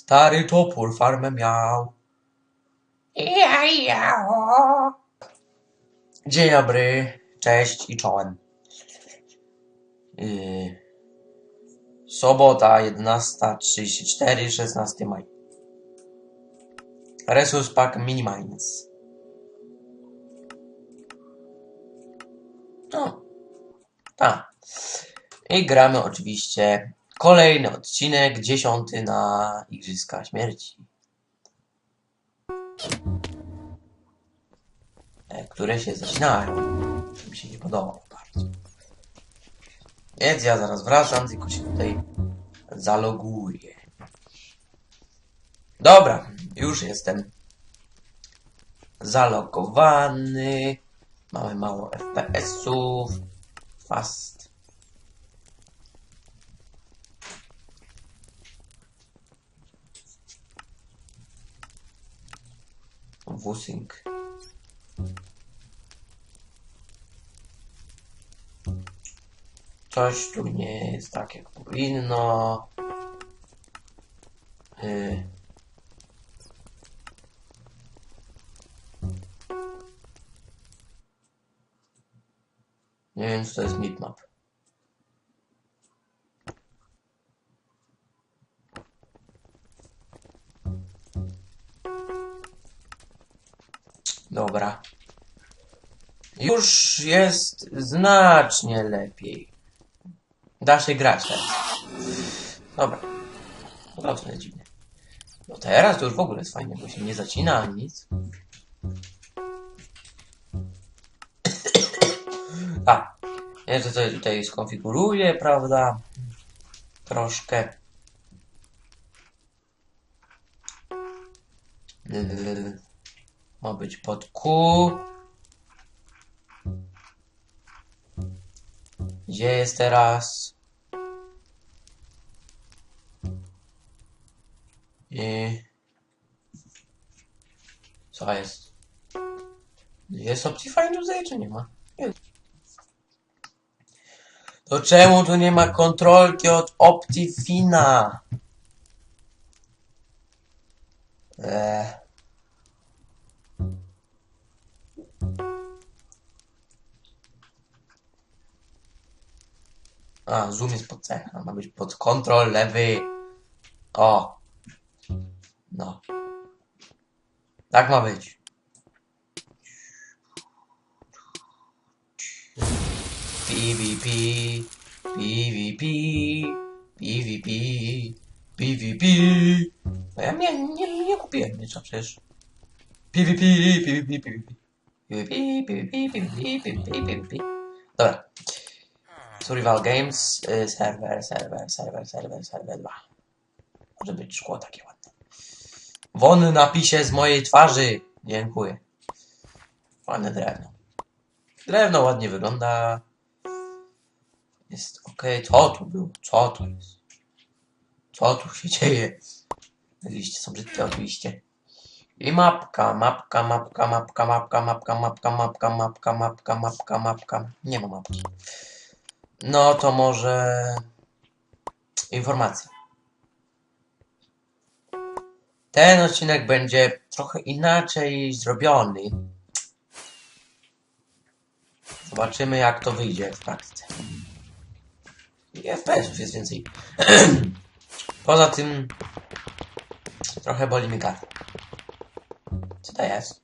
Stary topór farmę miał. Ja, ja, o. Dzień dobry, cześć i czołem. Yy, sobota 11.34, 16 maj. Resource Pack Mini Mines. No, tak. I gramy oczywiście kolejny odcinek, dziesiąty na Igrzyska Śmierci. E, Które się zaczynają. Mi się nie podobało bardzo. Więc ja zaraz wracam, tylko się tutaj zaloguję. Dobra, już jestem zalogowany. Mamy mało FPS-ów. Fast. Wusing. Coś tu nie jest tak jak powinno. Yy. Nie wiem, co to jest bitmap. Dobra. Już jest znacznie lepiej. Da się grać teraz. Dobra. No to jest dziwne. No teraz to już w ogóle jest fajnie, bo się nie zacina ani nic. A, ja to sobie tutaj skonfiguruję, prawda? Troszkę. Ma być pod Q. Gdzie jest teraz? I... Co jest? Jest Optifine tutaj, czy nie ma? Jest. To czemu tu nie ma kontrolki od Optifina? Eee. A, zoom jest pod C. Ma być pod kontrol lewy. O. No. Tak ma być. PvP, PvP, PvP, PvP. No ja nie, nie, nie kupiłem miecza przecież. PvP, PvP, PvP. PvP, PvP, PvP, PvP, PvP. Dobra. Survival Games, y, serwer, serwer, serwer, serwer, serwer 2. Może być szkło takie ładne. Won napisie z mojej twarzy. Dziękuję. Ładne drewno. Drewno ładnie wygląda. Jest ok. Co tu było? Co tu jest? Co tu się dzieje? Liście są brzydkie oczywiście. I mapka, mapka, mapka, mapka, mapka, mapka, mapka, mapka, mapka, mapka, mapka, mapka. Nie ma mapki. No to może informacja. Ten odcinek będzie trochę inaczej zrobiony. Zobaczymy jak to wyjdzie w praktyce. I FPS-ów jest więcej. Poza tym trochę boli mi gardło. Co to jest?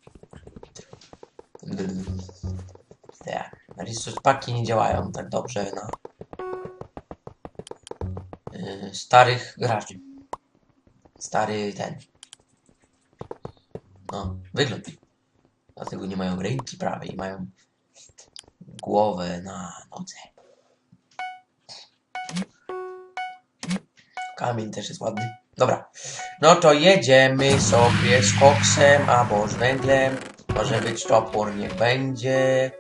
Tak. Resource paki nie działają tak dobrze na yy, starych graczy. Stary ten. No, wygląd. Dlatego nie mają ręki prawej, mają głowę na nodze. Kamień też jest ładny. Dobra. No to jedziemy sobie z koksem albo z węglem. Może być topór, niech będzie.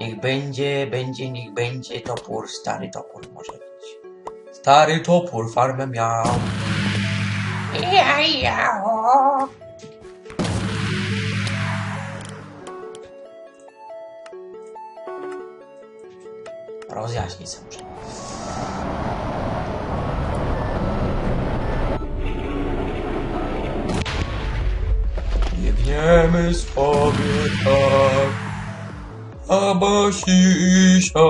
Niech będzie, będzie, niech będzie topór, stary topór może być. Stary topór farmę miał. Ja, ja, o. Rozjaśnij sobie. Biegniemy sobie tak, a Basisia.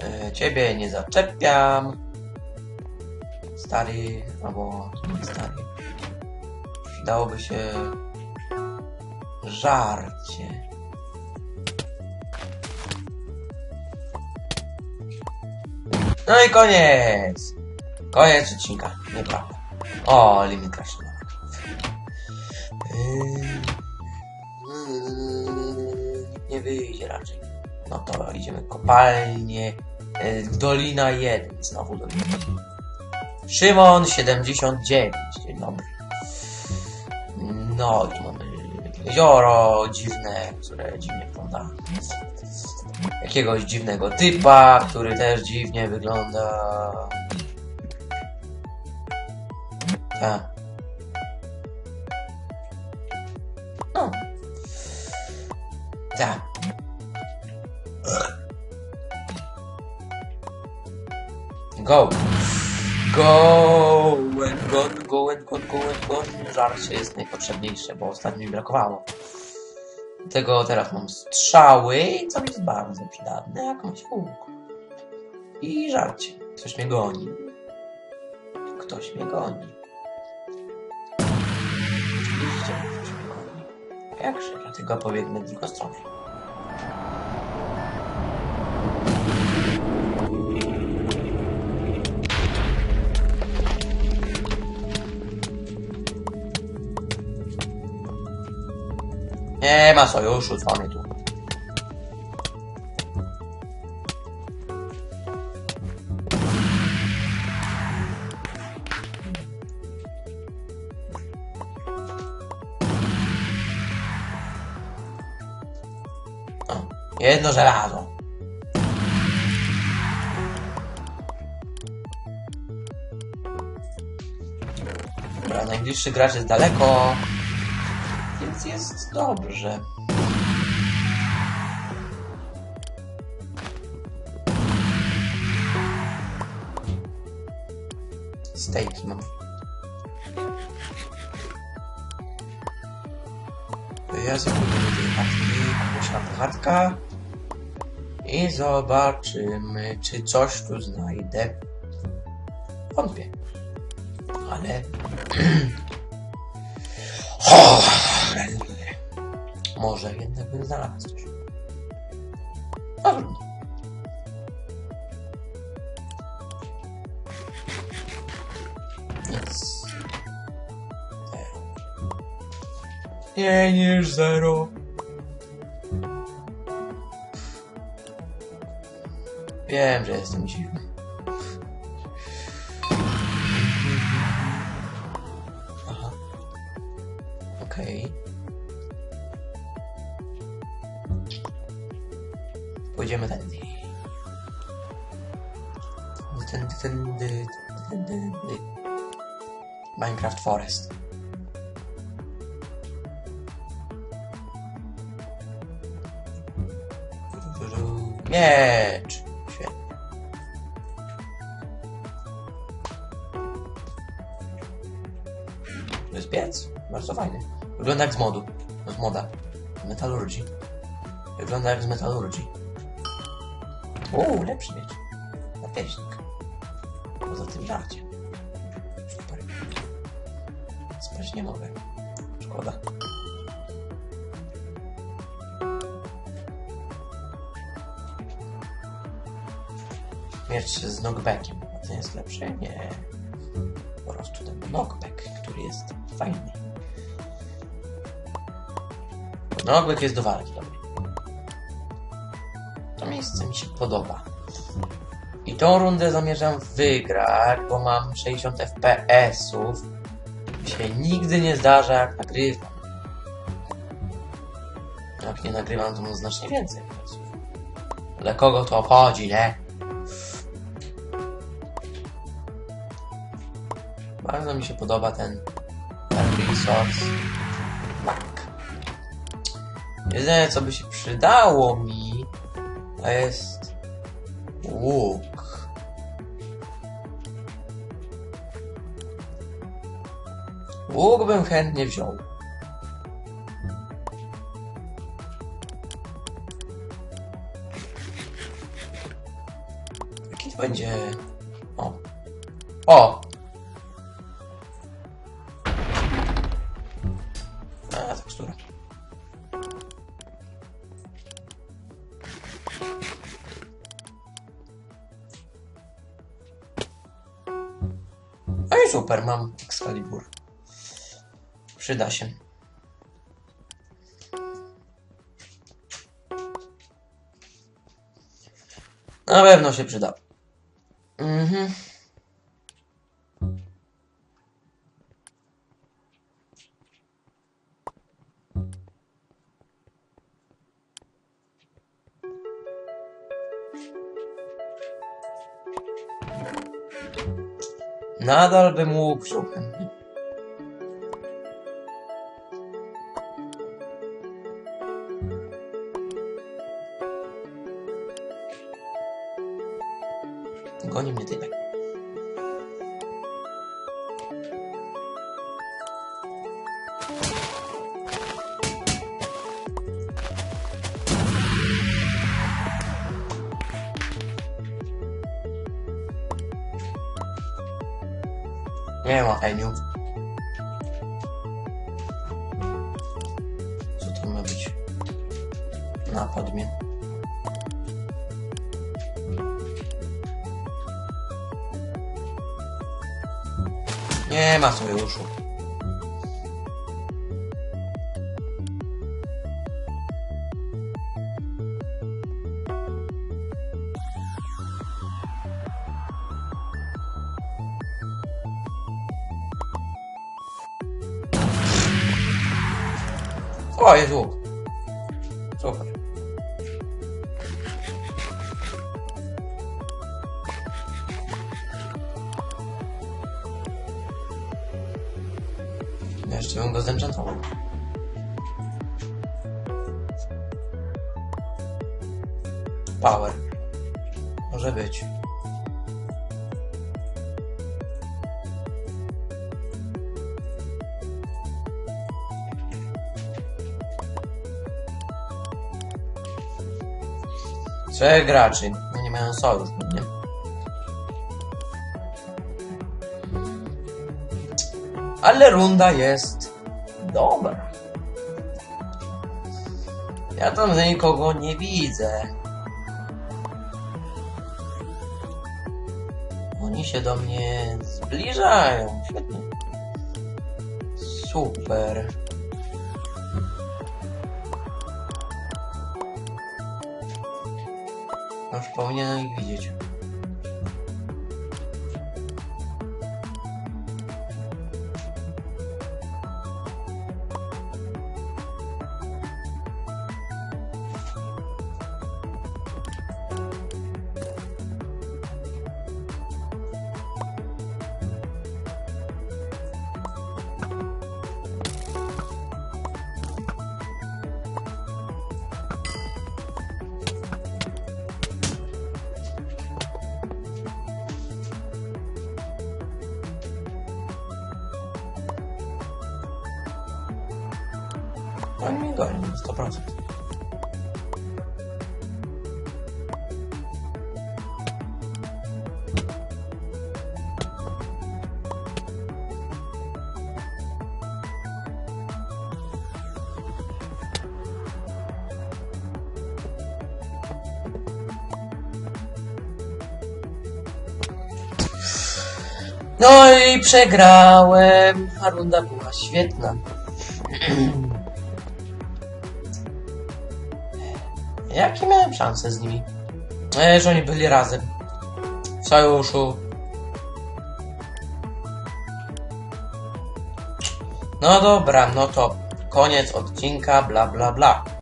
E, Ciebie nie zaczepiam. Stary, albo nie stary. Przydałoby się żarcie. No i koniec! Koniec odcinka, nieprawda. O, limit crash. Nikt nie wyjdzie raczej. No to idziemy kopalnie. Yy, Dolina 1, znowu Dolina 1. Szymon 79, dzień dobry. No i mamy jezioro dziwne, które dziwnie wygląda. Jakiegoś dziwnego typa, który też dziwnie wygląda. Tak. No. Tak. Go. Go and go, go and go, go and. Żarcie jest najpotrzebniejsze, bo ostatnio mi brakowało. Tego teraz mam strzały, co mi jest bardzo przydatne, jakąś łuk. I żarcie. Ktoś mnie goni. Ktoś mnie goni. Jakże, dlatego pobiegnę w drugą stronę. Nie ma sojuszu, dzwonię tu. Jedno żelazo. Dobra, najbliższy gracz jest daleko. Więc jest dobrze. Stejki mam. Pójdę do tej chatki, muszę chatka i zobaczymy, czy coś tu znajdę. Wątpię. Ale... Może jednak bym znalazł coś. Nic. Nie niż zero. Wiem, że jestem dziwny. Aha. Okej. Pójdziemy tędy. Tędy, tędy, tędy, tędy. Minecraft Forest. Miecz! Bardzo fajny. Wygląda jak z modu. Z moda. Metalurgii. Wygląda jak z metalurgii. O, lepszy miecz. Napieśnik. Poza tym żarcie. Super. Spać nie mogę. Szkoda. Miecz z knockbackiem. A ten jest lepszy? Nie. Po prostu ten knockback, który jest fajny. Knockback jest do walki, dobry. To miejsce mi się podoba. I tą rundę zamierzam wygrać, bo mam 60 FPS-ów. Mi się nigdy nie zdarza, jak nagrywam. Jak nie nagrywam, to mam znacznie więcej FPS-ów. Ale kogo to obchodzi, nie? Bardzo mi się podoba ten, ten resource. Tak. Jedyne, co by się przydało mi, to jest Łuk. Łuk bym chętnie wziął. Jaki to będzie... O. O! Super, mam Excalibur. Przyda się. Na pewno się przyda. Mhm. Nadal bym Nie ma Eniu. Co to ma być? Napad mnie. Nie ma sojuszu. O, jest łuk. Super. Jeszcze bym go zenchantował. Power. Może być. Trzech graczy. No nie mają sojusz, nie? Ale runda jest dobra. Ja tam nikogo nie widzę. Oni się do mnie zbliżają. Świetnie. Super. Потому что вполне видеть. Oni mnie gonią, 100%. No i przegrałem, a runda była świetna. Jakie miałem szanse z nimi? E, że oni byli razem. W sojuszu. No dobra, no to koniec odcinka, bla bla bla.